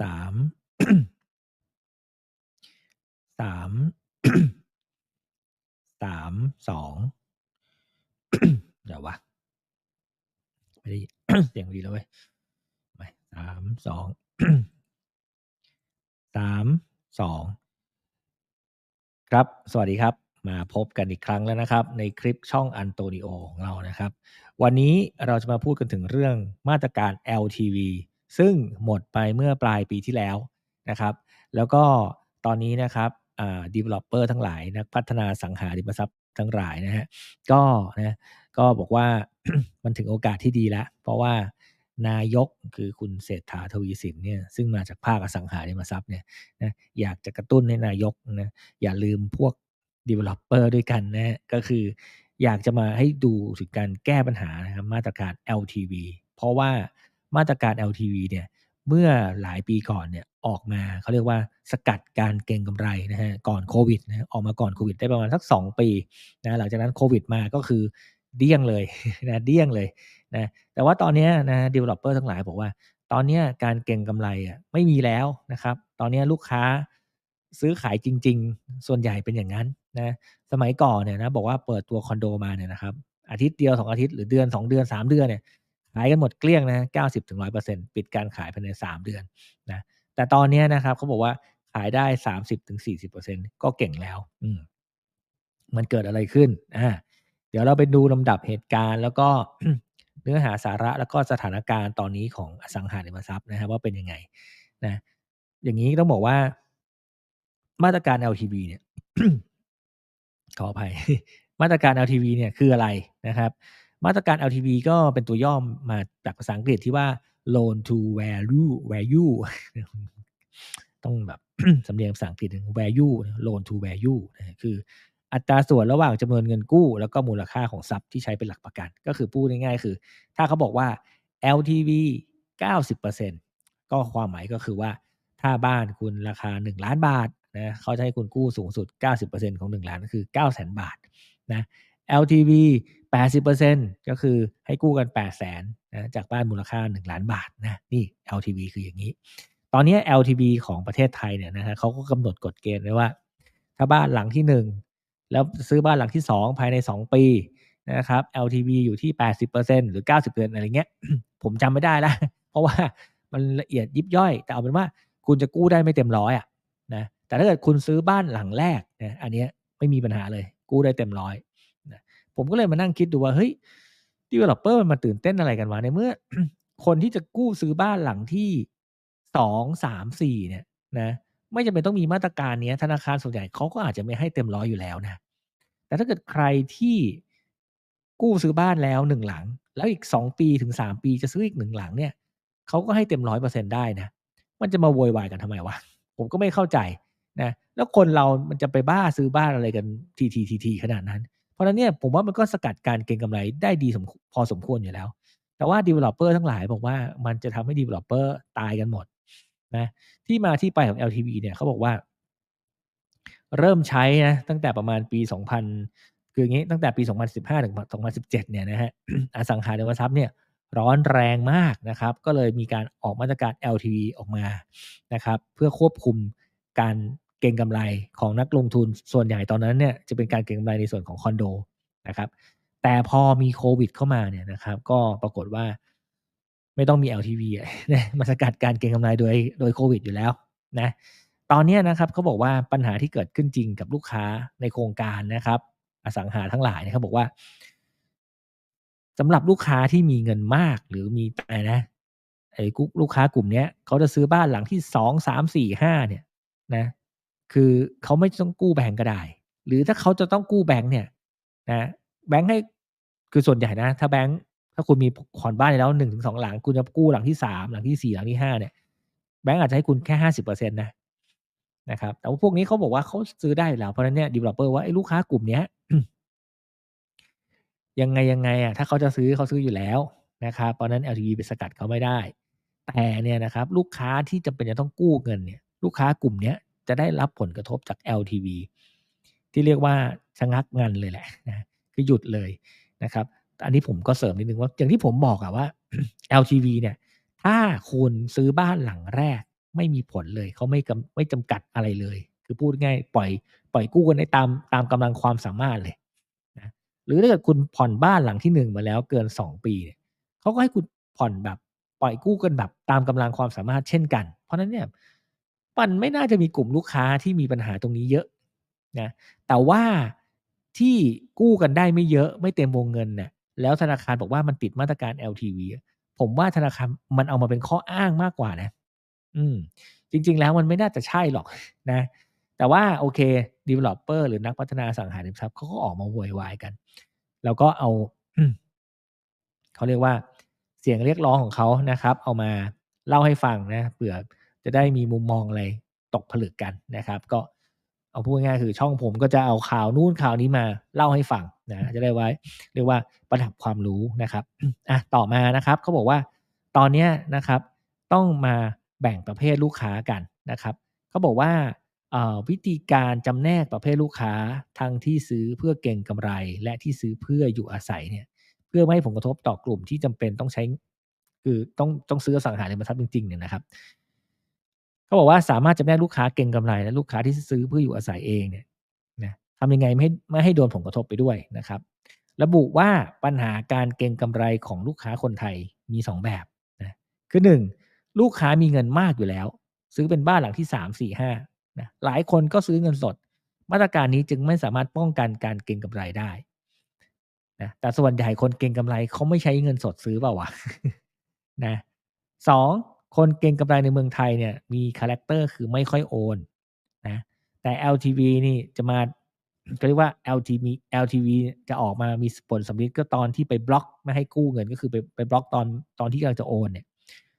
สามสามสามสองเดี๋ยววะไม่ได้เสียงดีแล้วเว้ยไปสามสองสามสองครับ สวัสดีครับ มาพบกันอีกครั้งแล้วนะครับ ในคลิปช่องอันโตนิโอของเรานะครับ วันนี้เราจะมาพูดกันถึงเรื่องมาตรการ LTV ซึ่งหมดไปเมื่อปลายปีที่แล้วนะครับ แล้วก็ตอนนี้นะครับอ่า developer ทั้งหลายนักพัฒนาสังหาริมทรัพย์ทั้งหลายนะฮะก็นะก็บอกว่ามันถึงโอกาสที่ดีแล้ว เพราะว่านายกคือคุณเศรษฐาทวีสินเนี่ยซึ่งมาจากภาคอสังหาริมทรัพย์เนี่ยนะอยากจะกระตุ้นให้นายกนะอย่าลืมพวก developer ด้วยกันนะก็คืออยากจะมาให้ดูถึงการแก้ปัญหานะครับมาตรการ LTV เพราะว่ามาตรการ LTV เนี่ยเมื่อหลายปีก่อนเนี่ยออกมาเขาเรียกว่าสกัดการเก็งกำไรนะฮะก่อนโควิดนะออกมาก่อนโควิดได้ประมาณสัก 2 ปีนะหลังจากนั้นโควิดมาก็คือเดี้ยงเลยนะเดี้ยงเลยนะแต่ว่าตอนนี้นะ developer ทั้งหลายบอกว่า ตอนนี้การเก็งกำไรอะไม่มีแล้วนะครับ ตอนนี้ลูกค้าซื้อขายจริง ๆ ส่วนใหญ่เป็นอย่างนั้น นะสมัยก่อนเนี่ยนะบอกว่าเปิดตัวคอนโดมาเนี่ยนะครับอาทิตย์เดียว2องอาทิตย์หรือเดือน2เดือน3เดือนเนี่ยขายกันหมดเกลี้ยงนะ90-100%ปิดการขายภายใน3เดือนนะแต่ตอนนี้นะครับเขาบอกว่าขายได้สามสิบถึงสี่สิบเปอร์เซ็นก็เก่งแล้ว อืมมันเกิดอะไรขึ้นอ่าเดี๋ยวเราไปดูลำดับเหตุการณ์แล้วก็เนื้อหาสาระแล้วก็สถานการณ์ตอนนี้ของอสังหาริมทรัพย์นะครับว่าเป็นยังไงนะ อย่างนี้ต้องบอกว่ามาตรการ LTV เนี่ย ขออภัย มาตรการ LTV เนี่ยคืออะไรนะครับ มาตรการ LTV ก็เป็นตัวย่อมาจากภาษาอังกฤษที่ว่า loan to value value ต้องแบบสำเนียงภาษาอังกฤษ value loan to value นะคืออัตราส่วนระหว่างจำนวนเงินกู้ แล้วก็มูลค่าของทรัพย์ที่ใช้เป็นหลักประกัน ก็คือพูดง่ายๆคือ ถ้าเขาบอกว่า LTV 90%ก็ความหมายก็คือว่า ถ้าบ้านคุณราคา 1 ล้านบาท นะเขาจะให้คุณกู้สูงสุด 90%ของ 1 ล้านก็คือ9 0 0 0 0 0 บาทนะ LTV 80%ก็คือให้กู้กัน 8 0 0 0 0 0นะจากบ้านมูลค่า 1 ล้านบาทนะนี่ LTV คืออย่างนี้ ตอนนี้ LTV ของประเทศไทยเนี่ยนะฮะเขาก็กำหนดกฎเกณฑ์ไว้ว่า ถ้าบ้านหลังที่ 1 แล้วซื้อบ้านหลังที่ 2 ภายใน 2 ปีนะครับ LTV อยู่ที่ 80%หรือ 90%อะไรเงี้ย ผมจำไม่ได้แล้วเพราะว่ามันละเอียดยิบย่อย แต่เอาเป็นว่าคุณจะกู้ได้ไม่เต็มร้อยอะนะ แต่ถ้าเกิดคุณซื้อบ้านหลังแรกนะอันนี้ไม่มีปัญหาเลย กู้ได้เต็มร้อยนะผมก็เลยมานั่งคิดดูว่าเฮ้ย developer มันมาตื่นเต้นอะไรกันวะในเมื่อ คนที่จะกู้ซื้อบ้านหลังที่สองสามสี่เนี่ยนะไม่จำเป็นต้องมีมาตรการนี้ธนาคารส่วนใหญ่เขาก็อาจจะไม่ให้เต็มร้อยอยู่แล้วนะ แต่ถ้าเกิดใครที่กู้ซื้อบ้านแล้วหนึ่งหลัง แล้วอีกสองปีถึงสามปีจะซื้ออีกหนึ่งหลังเนี่ยเขาก็ให้เต็มร้อยเปอร์เซ็นได้นะ มันจะมาโวยวายกันทำไมวะ ผมก็ไม่เข้าใจ นะแล้วคนเรามันจะไปบ้าซื้อบ้านอะไรกันทีทีทีทีขนาดนั้น เพราะนั้นเนี่ยผมว่ามันก็สกัดการเก็งกำไรได้ดีสมพอสมควรอยู่แล้ว แต่ว่า developer ทั้งหลายบอกว่ามันจะทำให้ developer ตายกันหมดนะที่มาที่ไปของ LTV เนี่ยเขาบอกว่า เริ่มใช้นะตั้งแต่ประมาณปี 2000 คืออย่างนี้ตั้งแต่ปี 2015 ถึง 2017 เนี่ยนะฮะอสังหาริมทรัพย์เนี่ยร้อนแรงมากนะครับ ก็เลยมีการออกมาตรการ LTV ออกมานะครับ เพื่อควบคุมการ เก็งกำไรของนักลงทุนส่วนใหญ่ตอนนั้นเนี่ยจะเป็นการเก็งกำไรในส่วนของคอนโดนะครับ แต่พอมีโควิดเข้ามาเนี่ยนะครับ ก็ปรากฏว่าไม่ต้องมี LTV นะมาสกัดการเก็งกำไรโดยโดยโควิดอยู่แล้วนะตอนนี้นะครับเขาบอกว่าปัญหาที่เกิดขึ้นจริงกับลูกค้าในโครงการนะครับ อสังหาทั้งหลายเนี่ยเขาบอกว่าสำหรับลูกค้าที่มีเงินมากหรือมีอะไรนะไอ้ลูกค้ากลุ่มเนี้ยเขาจะซื้อบ้านหลังที่สองสามสี่ห้าเนี่ยนะ คือเขาไม่ต้องกู้แบงก์ก็ได้ หรือถ้าเขาจะต้องกู้แบงก์เนี่ยนะแบงก์ให้คือส่วนใหญ่นะ ถ้าแบงก์ถ้าคุณมีผ่อนบ้านแล้วหนึ่งถึงสองหลัง คุณจะกู้หลังที่สามหลังที่สี่หลังที่ห้าเนี่ยแบงก์อาจจะให้คุณแค่ห้าสิบเปอร์เซ็นต์นะนะครับแต่ว่าพวกนี้เขาบอกว่าเขาซื้อได้แล้วเพราะนั้นเนี่ยดีเวลลอปเปอร์ว่าไอ้ลูกค้ากลุ่มเนี้ยยังไงยังไงอะถ้าเขาจะซื้อเขาซื้ออยู่แล้วนะครับเพราะนั้น LTV ไปสกัดเขาไม่ได้ แต่เนี่ยนะครับ ลูกค้าที่จำเป็นจะต้องกู้เงินเนี่ย ลูกค้ากลุ่มเนี้ย จะได้รับผลกระทบจาก LTV ที่เรียกว่าชะงักงันเลยแหละนะคือหยุดเลยนะครับ อันนี้ผมก็เสริมนิดนึงว่าอย่างที่ผมบอกอะว่า LTV เนี่ย ถ้าคุณซื้อบ้านหลังแรกไม่มีผลเลยเขาไม่ไม่จำกัดอะไรเลย คือพูดง่ายปล่อย ปล่อยกู้กันได้ตามตามกำลังความสามารถเลยนะหรือถ้าเกิดคุณผ่อนบ้านหลังที่1มาแล้วเกิน2ปีเนี่ยเขาก็ให้คุณผ่อนแบบปล่อยกู้กันแบบตามกำลังความสามารถเช่นกัน เพราะฉะนั้นเนี่ย มันไม่น่าจะมีกลุ่มลูกค้าที่มีปัญหาตรงนี้เยอะนะแต่ว่าที่กู้กันได้ไม่เยอะไม่เต็มวงเงินเนี่ยแล้วธนาคารบอกว่ามันติดมาตรการ LTV ผมว่าธนาคารมันเอามาเป็นข้ออ้างมากกว่านะ อืม จริง ๆ แล้วมันไม่น่าจะใช่หรอกนะ แต่ว่าโอเค developer หรือนักพัฒนาสังหาริมทรัพย์เขาก็ออกมาโวยวายกัน แล้วก็เอาเขาเรียกว่าเสียงเรียกร้องของเขานะครับ เอามาเล่าให้ฟังนะเผื่อ จะได้มีมุมมองอะไรตกผลึกกันนะครับ ก็เอาพูดง่ายๆคือช่องผมก็จะเอาข่าวนู่นข่าวนี้มาเล่าให้ฟังนะจะได้ไว้ เรียกว่าประดับความรู้นะครับอะต่อมานะครับเขาบอกว่าตอนนี้นะครับ ต้องมาแบ่งประเภทลูกค้ากันนะครับเขาบอกว่าวิธีการจำแนกประเภทลูกค้าทั้งที่ซื้อเพื่อเก็งกำไร และที่ซื้อเพื่ออยู่อาศัยเนี่ย เพื่อไม่ให้ผลกระทบต่อกลุ่มที่จำเป็นต้องใช้ คือต้องต้องซื้ออสังหาริมทรัพย์จริงๆเนี่ยนะครับ เขาบอกว่าสามารถจำแนกลูกค้าเก็งกำไร และลูกค้าที่ซื้อเพื่ออยู่อาศัยเองเนี่ยนะทำยังไงไม่ให้ไม่ให้โดนผลกระทบไปด้วยนะครับ ระบุว่าปัญหาการเก็งกำไรของลูกค้าคนไทยมี 2 แบบนะคือ 1 ลูกค้ามีเงินมากอยู่แล้ว ซื้อเป็นบ้านหลังที่ 3 4 5นะหลายคนก็ซื้อเงินสด มาตรการนี้จึงไม่สามารถป้องกันการเก็งกำไรได้นะแต่ส่วนใหญ่คนเก็งกำไรเขาไม่ใช้เงินสดซื้อเปล่าวะนะ2 คนเก็งกำไรในเมืองไทยเนี่ยมีคาแรกเตอร์คือไม่ค่อยโอนนะแต่ LTV นี่จะมาเขาเรียกว่า LTV LTV จะออกมามีผลสำลิดก็ตอนที่ไปบล็อกไม่ให้กู้เงินก็คือไปไปบล็อกตอนตอนที่กำลังจะโอนเนี่ย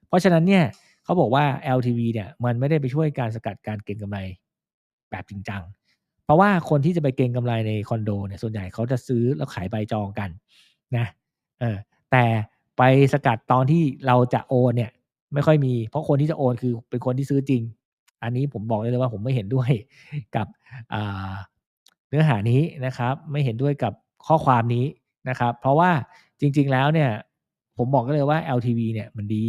เพราะฉะนั้นเนี่ยเขาบอกว่า LTV เนี่ยมันไม่ได้ไปช่วยการสกัดการเก็งกำไรแบบจริงจังเพราะว่าคนที่จะไปเก็งกำไรในคอนโดเนี่ยส่วนใหญ่เขาจะซื้อแล้วขายใบจองกันนะเออแต่ไปสกัดตอนที่เราจะโอนเนี่ย ไม่ค่อยมี เพราะคนที่จะโอนคือเป็นคนที่ซื้อจริง อันนี้ผมบอกเลยว่าผมไม่เห็นด้วยกับเนื้อหานี้นะครับ ไม่เห็นด้วยกับข้อความนี้นะครับ เพราะว่าจริง ๆ แล้วเนี่ย ผมบอกได้เลยว่า LTV เนี่ยมันดี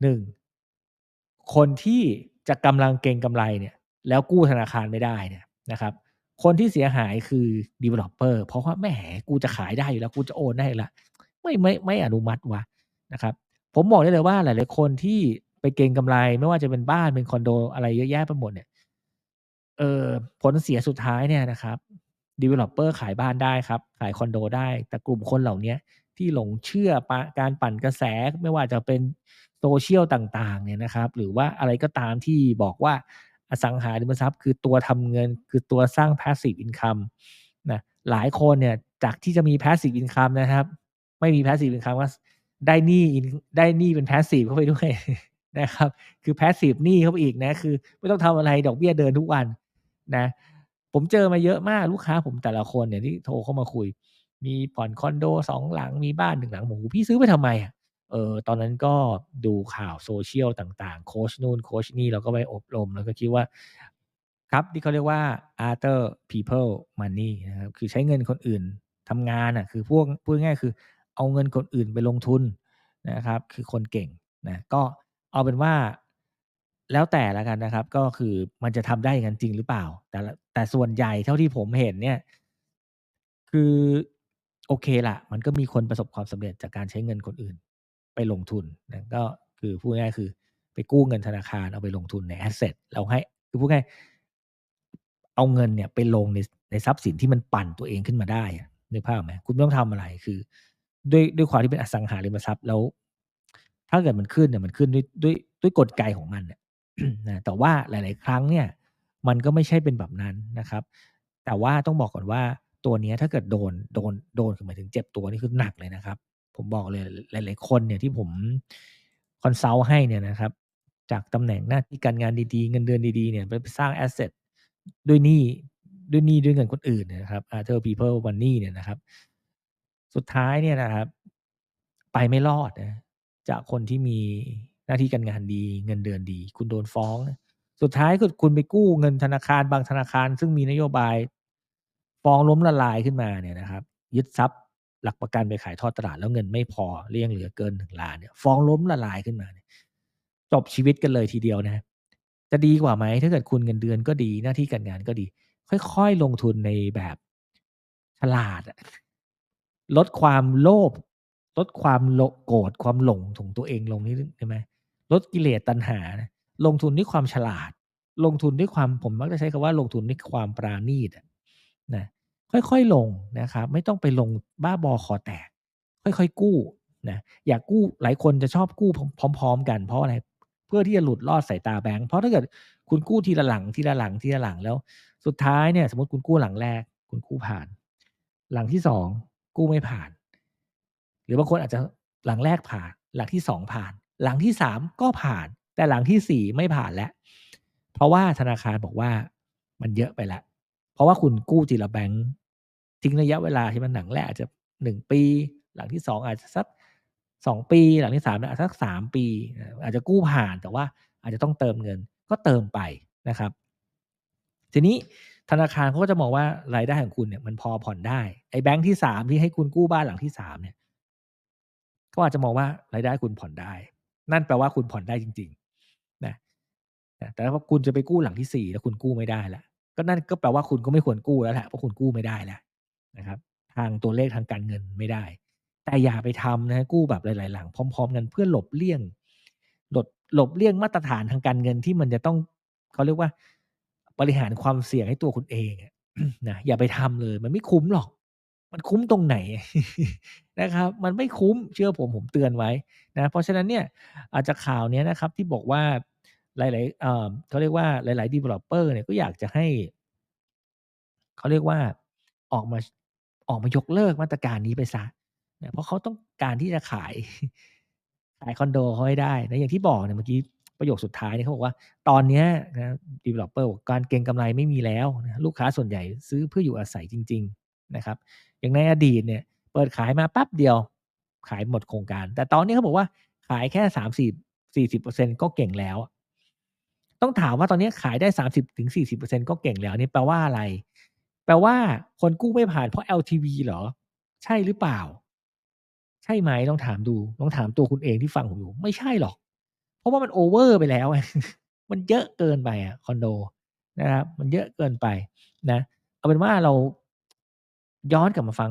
1คนที่จะกำลังเก็งกำไรเนี่ย แล้วกู้ธนาคารไม่ได้เนี่ยนะครับคนที่เสียหายคือ developer เพราะว่าแหมกูจะขายได้อยู่แล้ว กูจะโอนได้แล้วไม่ไม่ไม่อนุมัติวะนะครับ ผมบอกได้เลยว่าหลาย ๆ คนที่ไปเก็งกำไร ไม่ว่าจะเป็นบ้านเป็นคอนโดอะไรเยอะแยะไปหมดเนี่ยเออผลเสียสุดท้ายเนี่ยนะครับ developer ขายบ้านได้ครับ ขายคอนโดได้ แต่กลุ่มคนเหล่านี้ที่หลงเชื่อการปั่นกระแสไม่ว่าจะเป็น social ต่าง ๆ เนี่ยนะครับ หรือว่าอะไรก็ตามที่บอกว่าอสังหาริมทรัพย์ คือตัวทำเงิน คือตัวสร้าง passive income นะหลายคนเนี่ยจากที่จะมี passive income นะครับ ไม่มี passive income ก็ ได้หนี้ได้หนี้เป็น passive เข้าไปด้วยนะครับ คือ passive หนี้เข้าไปอีกนะ คือ ไม่ต้องทำอะไรดอกเบี้ยเดินทุกวันนะ ผมเจอมาเยอะมากลูกค้าผมแต่ละคนเนี่ยที่โทรเข้ามาคุย มีผ่อนคอนโด2หลังมีบ้าน1หลังโอ้โฮพี่ซื้อไปทำไมอะ?เออตอนนั้นก็ดูข่าว social ต่างๆ โคชนู่นโคชนี่เราก็ไปอบรมแล้วก็คิดว่า ครับที่เขาเรียกว่า other people money นะครับ คือใช้เงินคนอื่นทำงานน่ะ คือพวกพูดง่ายคือ เอาเงินคนอื่นไปลงทุนนะครับ คือคนเก่งนะก็เอาเป็นว่าแล้วแต่ล้วกันนะครับ ก็คือมันจะทำได้อย่างนั้นจริงหรือเปล่า?แต่แต่ส่วนใหญ่เท่าที่ผมเห็นเนี่ย คือโอเคละมันก็มีคนประสบความสำเร็จจากการใช้เงินคนอื่น ไปลงทุนนะก็คือพูดง่ายคือ ไปกู้เงินธนาคารเอาไปลงทุนในแอสเซตแล้วให้คือพูดง่ายเอาเงินเนี่ยไปลงในในทรัพย์สินที่มันปั่นตัวเองขึ้นมาได้นึกภาพไหม?คุณไม่ต้องทำอะไรคือ ด้วยด้วยความที่เป็นอสังหาริมทรัพย์แล้ว ถ้าเกิดมันขึ้นเนี่ยมันขึ้นด้วยด้วยด้วยกลไกของมันน่ะนะแต่ว่าหลาย ๆ ครั้งเนี่ย มันก็ไม่ใช่เป็นแบบนั้นนะครับ แต่ว่าต้องบอกก่อนว่าตัวนี้ถ้าเกิดโดนโดนโดนคือหมายถึงเจ็บตัวนี่คือหนักเลยนะครับ ผมบอกเลยหลาย ๆ คนเนี่ยที่ผม consult ให้เนี่ยนะครับ จากตำแหน่งหน้าที่การงานดี ๆ เงินเดือนดี ๆ เนี่ยไปสร้างแอสเซตด้วยหนี้ด้วยหนี้ด้วยเงินคนอื่นนะครับ other people money เนี่ยนะครับ สุดท้ายเนี่ยนะครับ ไปไม่รอดนะจากคนที่มีหน้าที่การงานดี เงินเดือนดี คุณโดนฟ้องนะสุดท้ายคือคุณไปกู้เงินธนาคารบางธนาคาร ซึ่งมีนโยบายฟ้องล้มละลายขึ้นมาเนี่ยนะครับ ยึดทรัพย์หลักประกันไปขายทอดตลาดแล้วเงินไม่พอเลี่ยงเหลือเกินหนึ่งล้านเนี่ยฟ้องล้มละลายขึ้นมาเนี่ยจบชีวิตกันเลยทีเดียวนะ จะดีกว่าไหมถ้าเกิดคุณเงินเดือนก็ดีหน้าที่การงานก็ดี ค่อยๆลงทุนในแบบฉลาดอะ ลดความโลภลดความโโกรธความหลงของตัวเองลงนิดนึงใช่ไหมลดกิเลสตัณหานะลงทุนด้วยความฉลาด ลงทุนด้วยความผมมักจะใช้คำว่าลงทุนด้วยความปราณีตนะค่อยๆลงนะครับ ไม่ต้องไปลงบ้าบอคอแตก ค่อยๆกู้นะอยากกู้หลายคนจะชอบกู้พร้อม ๆ กันเพราะอะไรเพื่อที่จะหลุดรอดสายตาแบงค์เพราะถ้าเกิดคุณกู้ทีละหลังทีละหลังทีละหลังแล้ว สุดท้ายเนี่ย สมมติคุณกู้หลังแรก คุณกู้ผ่าน หลังที่สอง กู้ไม่ผ่าน หรือบางคนอาจจะหลังแรกผ่าน หลังที่สองผ่าน หลังที่สามก็ผ่าน แต่หลังที่สี่ไม่ผ่านแล้ว เพราะว่าธนาคารบอกว่ามันเยอะไปแล้ว เพราะว่าคุณกู้ทีละแบงค์ทิ้งระยะเวลาที่มันหลังแรกอาจจะหนึ่งปี หลังที่สองอาจจะสักสองปี หลังที่สามอาจจะสักสามปี อาจจะกู้ผ่านแต่ว่าอาจจะต้องเติมเงินก็เติมไปนะครับ ทีนี้ ธนาคารเขาก็จะมองว่ารายได้ของคุณเนี่ยมันพอผ่อนได้ไอ้แบงค์ที่สามที่ให้คุณกู้บ้านหลังที่สามเนี่ยก็อาจจะมองว่ารายได้คุณผ่อนได้ นั่นแปลว่าคุณผ่อนได้จริงๆนะแต่ถ้าคุณจะไปกู้หลังที่สี่แล้วคุณกู้ไม่ได้ละก็นั่นก็แปลว่าคุณก็ไม่ควรกู้แล้วแหละเพราะคุณกู้ไม่ได้แล้วนะครับ ทางตัวเลขทางการเงินไม่ได้ แต่อย่าไปทำนะกู้แบบหลาย ๆ หลัง พร้อม ๆ กันเพื่อหลบเลี่ยงหลบหลบเลี่ยงมาตรฐานทางการเงินที่มันจะต้องเขาเรียกว่า บริหารความเสี่ยงให้ตัวคุณเองนะอย่าไปทำเลย มันไม่คุ้มหรอก มันคุ้มตรงไหนนะครับ มันไม่คุ้มเชื่อผมผมเตือนไว้นะเพราะฉะนั้นเนี่ยอาจจะข่าวนี้นะครับที่บอกว่าหลายๆเอ่อเขาเรียกว่าหลายๆ developer เนี่ยก็อยากจะให้เขาเรียกว่าออกมาออกมายกเลิกมาตรการนี้ไปซะนะเพราะเขาต้องการที่จะขายขายคอนโดเขาให้ได้นะอย่างที่บอกเนี่ยเมื่อกี้ ประโยคสุดท้ายเนี่ยเขาบอกว่าตอนนี้นะ developer บอกการเก็งกำไรไม่มีแล้วนะลูกค้าส่วนใหญ่ซื้อเพื่ออยู่อาศัยจริง ๆนะครับ อย่างในอดีตเนี่ยเปิดขายมาปั๊บเดียวขายหมดโครงการ แต่ตอนนี้เขาบอกว่าขายแค่สามสี่สี่สิบเปอร์เซ็นก็เก่งแล้ว ต้องถามว่าตอนนี้ขายได้สามสิบถึงสี่สิบเปอร์เซ็นก็เก่งแล้วนี่แปลว่าอะไร แปลว่าคนกู้ไม่ผ่านเพราะ LTV เหรอ ใช่หรือเปล่า ใช่ไหมต้องถามดูต้องถามตัวคุณเองที่ฟังผมอยู่ ไม่ใช่หรอก เพราะว่ามันโอเวอร์ไปแล้วมันเยอะเกินไปอะคอนโดนะครับมันเยอะเกินไปนะ เอาเป็นว่าเราย้อนกลับมาฟัง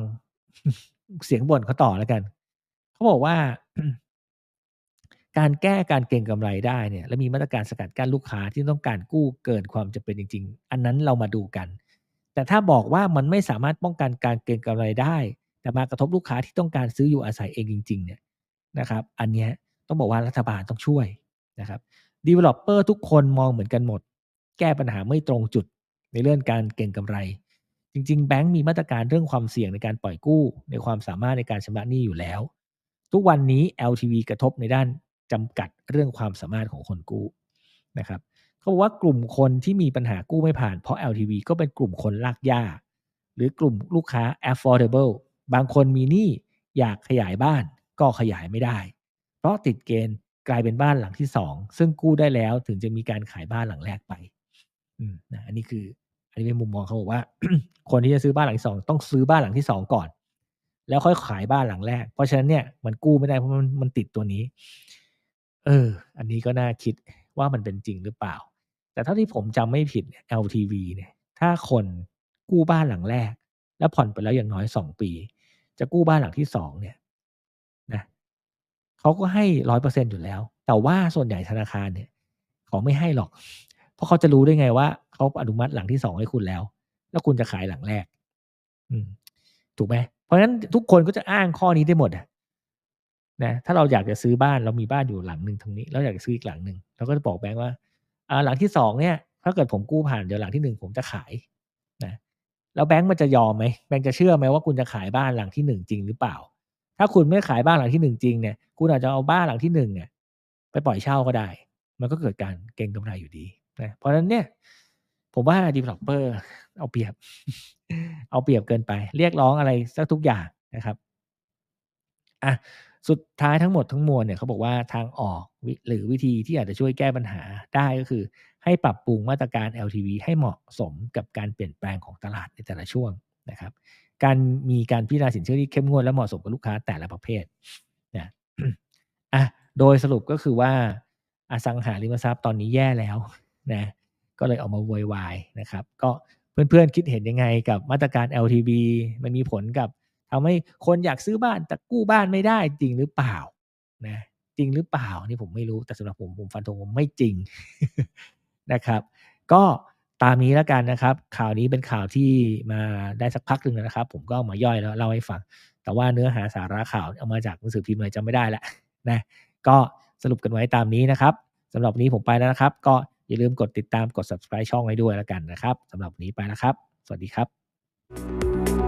เสียงบ่นเขาต่อแล้วกัน เขาบอกว่า การแก้การเก็งกำไรได้เนี่ย และมีมาตรการสกัดกั้นลูกค้าที่ต้องการกู้เกินความจำเป็นจริง ๆ อันนั้นเรามาดูกัน แต่ถ้าบอกว่ามันไม่สามารถป้องกันการเก็งกำไรได้ แต่มากระทบลูกค้าที่ต้องการซื้ออยู่อาศัยเองจริง ๆ เนี่ยนะครับ อันนี้ต้องบอกว่ารัฐบาลต้องช่วย นะครับ developer ทุกคนมองเหมือนกันหมด แก้ปัญหาไม่ตรงจุดในเรื่องการเก็งกำไร จริง ๆ แบงก์มีมาตรการเรื่องความเสี่ยงในการปล่อยกู้ ในความสามารถในการชำระหนี้อยู่แล้ว ทุกวันนี้ LTV กระทบในด้านจำกัดเรื่องความสามารถของคนกู้นะครับเขาบอกว่ากลุ่มคนที่มีปัญหากู้ไม่ผ่านเพราะ LTV ก็เป็นกลุ่มคนลากย่าหรือกลุ่มลูกค้า affordable บางคนมีหนี้อยากขยายบ้านก็ขยายไม่ได้ เพราะติดเกณฑ์ กลายเป็นบ้านหลังที่สองซึ่งกู้ได้แล้วถึงจะมีการขายบ้านหลังแรกไปอืมนะอันนี้คือ อันนี้เป็นมุมมองเขาบอกว่า คนที่จะซื้อบ้านหลังสองต้องซื้อบ้านหลังที่สองก่อน แล้วค่อยขายบ้านหลังแรก เพราะฉะนั้นเนี่ยมันกู้ไม่ได้เพราะมันมันติดตัวนี้ เออ อันนี้ก็น่าคิดว่ามันเป็นจริงหรือเปล่า แต่เท่าที่ผมจำไม่ผิด LTV เนี่ย ถ้าคนกู้บ้านหลังแรก แล้วผ่อนไปแล้วอย่างน้อยสองปี จะกู้บ้านหลังที่สองเนี่ย เขาก็ให้ร้อยเปอร์เซ็นอยู่แล้ว แต่ว่าส่วนใหญ่ธนาคารเนี่ยเขาไม่ให้หรอก เพราะเขาจะรู้ได้ไงว่าเขาอนุมัติหลังที่สองให้คุณแล้ว แล้วคุณจะขายหลังแรก อืม ถูกไหมเพราะฉะนั้นทุกคนก็จะอ้างข้อนี้ได้หมดอะนะถ้าเราอยากจะซื้อบ้านเรามีบ้านอยู่หลังหนึ่งตรงนี้เราอยากจะซื้ออีกหลังหนึ่งเราก็จะบอกแบงค์ว่าอ่าหลังที่สองเนี่ย ถ้าเกิดผมกู้ผ่านเดี๋ยวหลังที่หนึ่งผมจะขายนะแล้วแบงค์มันจะยอมไหมแบงค์จะเชื่อไหมว่าคุณจะขายบ้านหลังที่หนึ่งจริงหรือเปล่า ถ้าคุณไม่ขายบ้านหลังที่หนึ่งจริงเนี่ยคุณอาจจะเอาบ้านหลังที่หนึ่งเนี่ยไปปล่อยเช่าก็ได้ มันก็เกิดการเก็งกำไรอยู่ดีนะเพราะฉะนั้นเนี่ย ผมว่า developer เอาเปรียบ เอาเปรียบเกินไป เรียกร้องอะไรสักทุกอย่างนะครับอะสุดท้ายทั้งหมดทั้งมวลเนี่ยเขาบอกว่าทางออกหรือวิธีที่อาจจะช่วยแก้ปัญหาได้ก็คือ ให้ปรับปรุงมาตรการ LTV ให้เหมาะสมกับการเปลี่ยนแปลงของตลาดในแต่ละช่วง นะครับการมีการพิจารณาสินเชื่อที่เข้มงวดและเหมาะสมกับลูกค้าแต่ละประเภทนะอะโดยสรุปก็คือว่าอสังหาริมทรัพย์ตอนนี้แย่แล้วนะก็เลยออกมาโวยวายนะครับ ก็เพื่อนๆคิดเห็นยังไงกับมาตรการ LTV มันมีผลกับทำให้คนอยากซื้อบ้านแต่กู้บ้านไม่ได้จริงหรือเปล่านะจริงหรือเปล่านี่ผมไม่รู้แต่สำหรับผมผมฟันธงว่าไม่จริงนะครับ ก็ ตามนี้แล้วกันนะครับ ข่าวนี้เป็นข่าวที่มาได้สักพักหนึ่งแล้วนะครับ ผมก็มาย่อยแล้วเล่าให้ฟัง แต่ว่าเนื้อหาสาระข่าวเอามาจากหนังสือพิมพ์อะไรจำไม่ได้ละนะก็สรุปกันไว้ตามนี้นะครับสำหรับนี้ผมไปแล้วนะครับ ก็อย่าลืมกดติดตามกด subscribe ช่องให้ด้วยแล้วกันนะครับสำหรับนนี้ไปแล้วครับ สวัสดีครับ